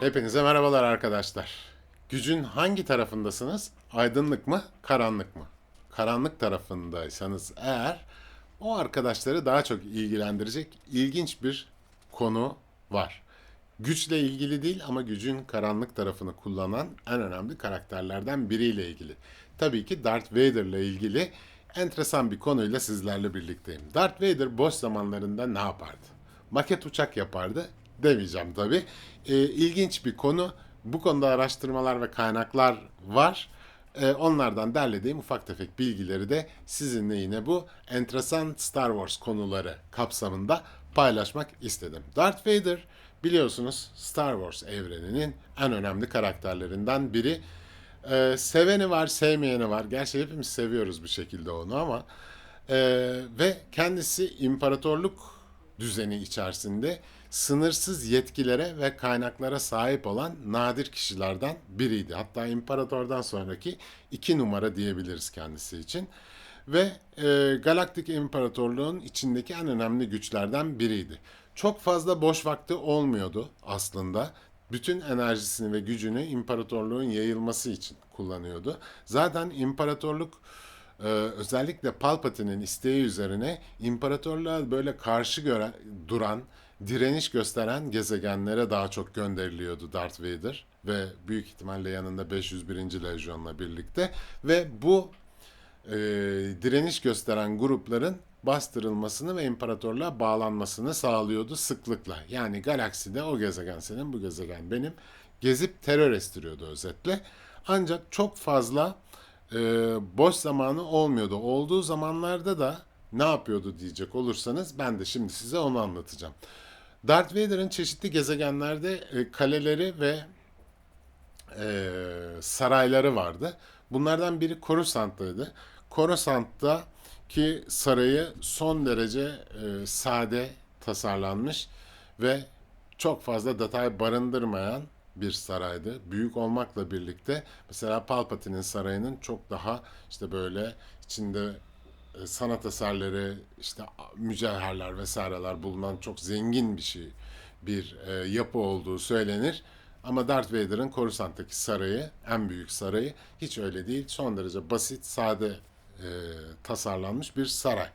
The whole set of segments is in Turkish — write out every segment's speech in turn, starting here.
Hepinize merhabalar arkadaşlar. Gücün hangi tarafındasınız? Aydınlık mı, karanlık mı? Karanlık tarafındaysanız eğer o arkadaşları daha çok ilgilendirecek ilginç bir konu var. Güçle ilgili değil ama gücün karanlık tarafını kullanan en önemli karakterlerden biriyle ilgili. Tabii ki Darth Vader'la ilgili enteresan bir konuyla sizlerle birlikteyim. Darth Vader boş zamanlarında ne yapardı? Maket uçak yapardı demeyeceğim tabii. Ee, ilginç bir konu. Bu konuda araştırmalar ve kaynaklar var. Ee, onlardan derlediğim ufak tefek bilgileri de sizinle yine bu enteresan Star Wars konuları kapsamında paylaşmak istedim. Darth Vader biliyorsunuz Star Wars evreninin en önemli karakterlerinden biri. Ee, seveni var, sevmeyeni var. Gerçi hepimiz seviyoruz bir şekilde onu ama ee, ve kendisi imparatorluk düzeni içerisinde sınırsız yetkilere ve kaynaklara sahip olan nadir kişilerden biriydi. Hatta imparatordan sonraki iki numara diyebiliriz kendisi için. Ve e, Galaktik İmparatorluğun içindeki en önemli güçlerden biriydi. Çok fazla boş vakti olmuyordu aslında. Bütün enerjisini ve gücünü imparatorluğun yayılması için kullanıyordu. Zaten imparatorluk ee, özellikle Palpatine'in isteği üzerine imparatorluğa böyle karşı göre, duran, direniş gösteren gezegenlere daha çok gönderiliyordu Darth Vader ve büyük ihtimalle yanında 501. Lejyon'la birlikte ve bu e, direniş gösteren grupların bastırılmasını ve imparatorluğa bağlanmasını sağlıyordu sıklıkla. Yani galakside o gezegen senin, bu gezegen benim gezip terör estiriyordu özetle. Ancak çok fazla e, boş zamanı olmuyordu. Olduğu zamanlarda da ne yapıyordu diyecek olursanız ben de şimdi size onu anlatacağım. Darth Vader'ın çeşitli gezegenlerde e, kaleleri ve e, sarayları vardı. Bunlardan biri Coruscant'taydı. Coruscant'ta ki sarayı son derece e, sade tasarlanmış ve çok fazla detay barındırmayan bir saraydı. Büyük olmakla birlikte mesela Palpatine'in sarayının çok daha işte böyle içinde e, sanat eserleri, işte mücevherler vesaireler bulunan çok zengin bir şey, bir e, yapı olduğu söylenir. Ama Darth Vader'ın Coruscant'taki sarayı, en büyük sarayı hiç öyle değil. Son derece basit, sade e, tasarlanmış bir saray.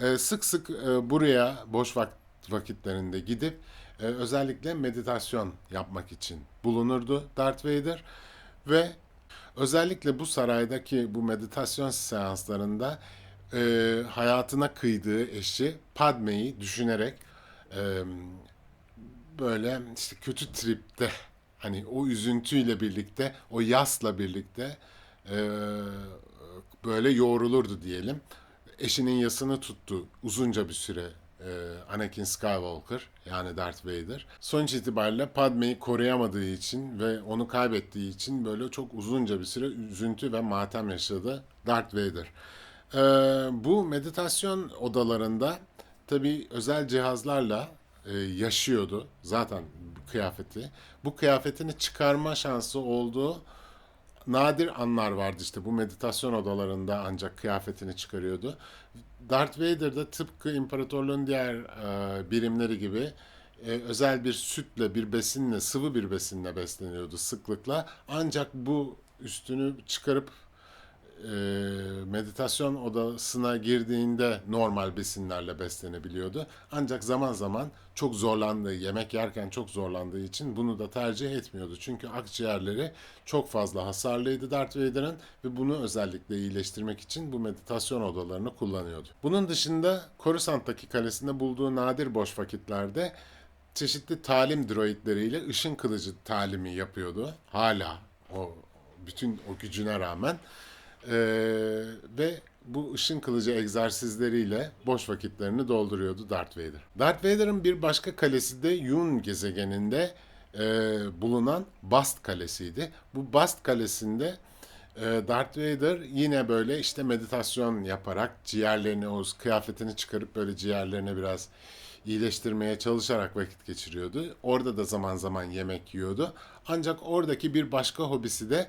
E, sık sık e, buraya boş vak vakitlerinde gidip e, özellikle meditasyon yapmak için bulunurdu Darth Vader ve özellikle bu saraydaki bu meditasyon seanslarında e, hayatına kıydığı eşi Padme'yi düşünerek e, böyle işte kötü tripte hani o üzüntüyle birlikte o yasla birlikte e, böyle yoğrulurdu diyelim. Eşinin yasını tuttu uzunca bir süre Anakin Skywalker yani Darth Vader. Sonuç itibariyle Padme'yi koruyamadığı için ve onu kaybettiği için böyle çok uzunca bir süre üzüntü ve matem yaşadı Darth Vader. E, bu meditasyon odalarında tabii özel cihazlarla e, yaşıyordu zaten kıyafeti. Bu kıyafetini çıkarma şansı olduğu nadir anlar vardı işte bu meditasyon odalarında ancak kıyafetini çıkarıyordu. Darth Vader da tıpkı imparatorluğun diğer e, birimleri gibi e, özel bir sütle, bir besinle, sıvı bir besinle besleniyordu sıklıkla. Ancak bu üstünü çıkarıp meditasyon odasına girdiğinde normal besinlerle beslenebiliyordu. Ancak zaman zaman çok zorlandığı, yemek yerken çok zorlandığı için bunu da tercih etmiyordu. Çünkü akciğerleri çok fazla hasarlıydı Darth Vader'ın ve bunu özellikle iyileştirmek için bu meditasyon odalarını kullanıyordu. Bunun dışında Coruscant'taki kalesinde bulduğu nadir boş vakitlerde çeşitli talim droidleriyle ışın kılıcı talimi yapıyordu. Hala o bütün o gücüne rağmen. Ee, ve bu ışın kılıcı egzersizleriyle boş vakitlerini dolduruyordu Darth Vader. Darth Vader'ın bir başka kalesi de Yun gezegeninde e, bulunan Bast Kalesi'ydi. Bu Bast Kalesi'nde e, Darth Vader yine böyle işte meditasyon yaparak ciğerlerini, o kıyafetini çıkarıp böyle ciğerlerine biraz iyileştirmeye çalışarak vakit geçiriyordu. Orada da zaman zaman yemek yiyordu. Ancak oradaki bir başka hobisi de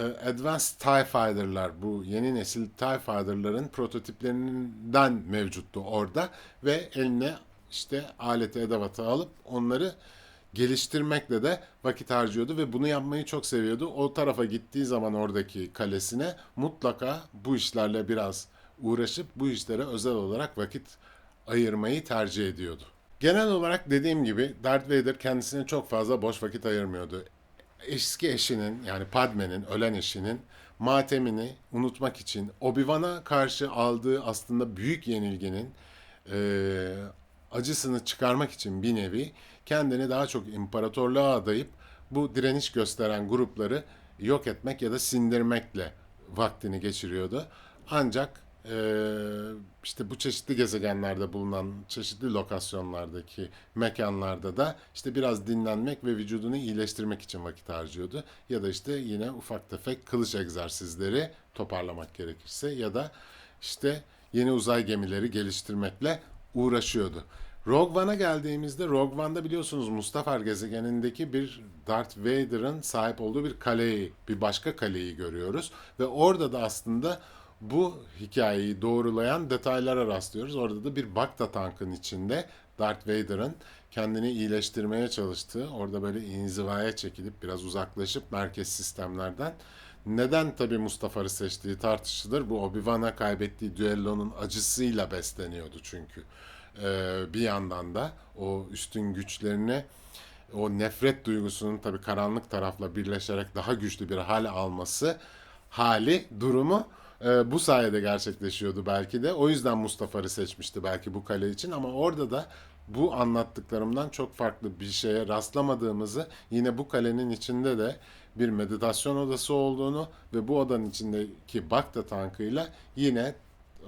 Advanced TIE Fighter'lar bu yeni nesil TIE Fighter'ların prototiplerinden mevcuttu orada ve eline işte aleti edevatı alıp onları geliştirmekle de vakit harcıyordu ve bunu yapmayı çok seviyordu. O tarafa gittiği zaman oradaki kalesine mutlaka bu işlerle biraz uğraşıp bu işlere özel olarak vakit ayırmayı tercih ediyordu. Genel olarak dediğim gibi Darth Vader kendisine çok fazla boş vakit ayırmıyordu. Eski eşinin yani Padme'nin ölen eşinin matemini unutmak için Obi-Wan'a karşı aldığı aslında büyük yenilginin eee, acısını çıkarmak için bir nevi kendini daha çok imparatorluğa adayıp bu direniş gösteren grupları yok etmek ya da sindirmekle vaktini geçiriyordu. Ancak işte bu çeşitli gezegenlerde bulunan çeşitli lokasyonlardaki mekanlarda da işte biraz dinlenmek ve vücudunu iyileştirmek için vakit harcıyordu. Ya da işte yine ufak tefek kılıç egzersizleri toparlamak gerekirse ya da işte yeni uzay gemileri geliştirmekle uğraşıyordu. Rogue One'a geldiğimizde Rogue One'da biliyorsunuz Mustafar gezegenindeki bir Darth Vader'ın sahip olduğu bir kaleyi, bir başka kaleyi görüyoruz. Ve orada da aslında bu hikayeyi doğrulayan detaylara rastlıyoruz. Orada da bir Bacta tankın içinde Darth Vader'ın kendini iyileştirmeye çalıştığı, orada böyle inzivaya çekilip biraz uzaklaşıp merkez sistemlerden neden tabii Mustafa'yı seçtiği tartışılır. Bu Obi-Wan'a kaybettiği düellonun acısıyla besleniyordu çünkü. Ee, bir yandan da o üstün güçlerini o nefret duygusunun tabii karanlık tarafla birleşerek daha güçlü bir hal alması hali, durumu e, bu sayede gerçekleşiyordu belki de. O yüzden Mustafa'yı seçmişti belki bu kale için ama orada da bu anlattıklarımdan çok farklı bir şeye rastlamadığımızı yine bu kalenin içinde de bir meditasyon odası olduğunu ve bu odanın içindeki Bakta tankıyla yine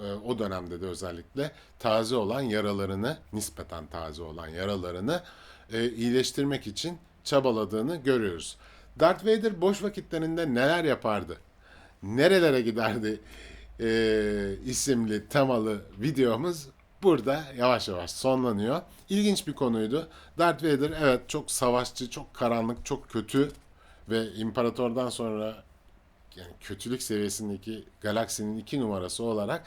e, o dönemde de özellikle taze olan yaralarını, nispeten taze olan yaralarını e, iyileştirmek için çabaladığını görüyoruz. Darth Vader boş vakitlerinde neler yapardı? Nerelere giderdi? e, isimli temalı videomuz burada yavaş yavaş sonlanıyor. İlginç bir konuydu. Darth Vader evet çok savaşçı, çok karanlık, çok kötü ve imparatordan sonra yani kötülük seviyesindeki galaksinin iki numarası olarak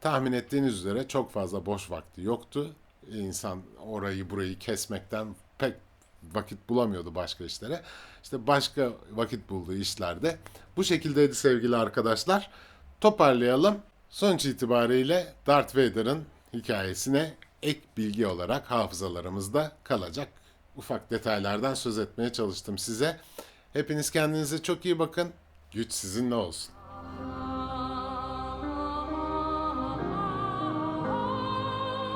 tahmin ettiğiniz üzere çok fazla boş vakti yoktu. İnsan orayı burayı kesmekten pek vakit bulamıyordu başka işlere. İşte başka vakit bulduğu işlerde bu şekildeydi sevgili arkadaşlar. Toparlayalım. Sonuç itibariyle Darth Vader'ın hikayesine ek bilgi olarak hafızalarımızda kalacak ufak detaylardan söz etmeye çalıştım size. Hepiniz kendinize çok iyi bakın. Güç sizinle olsun.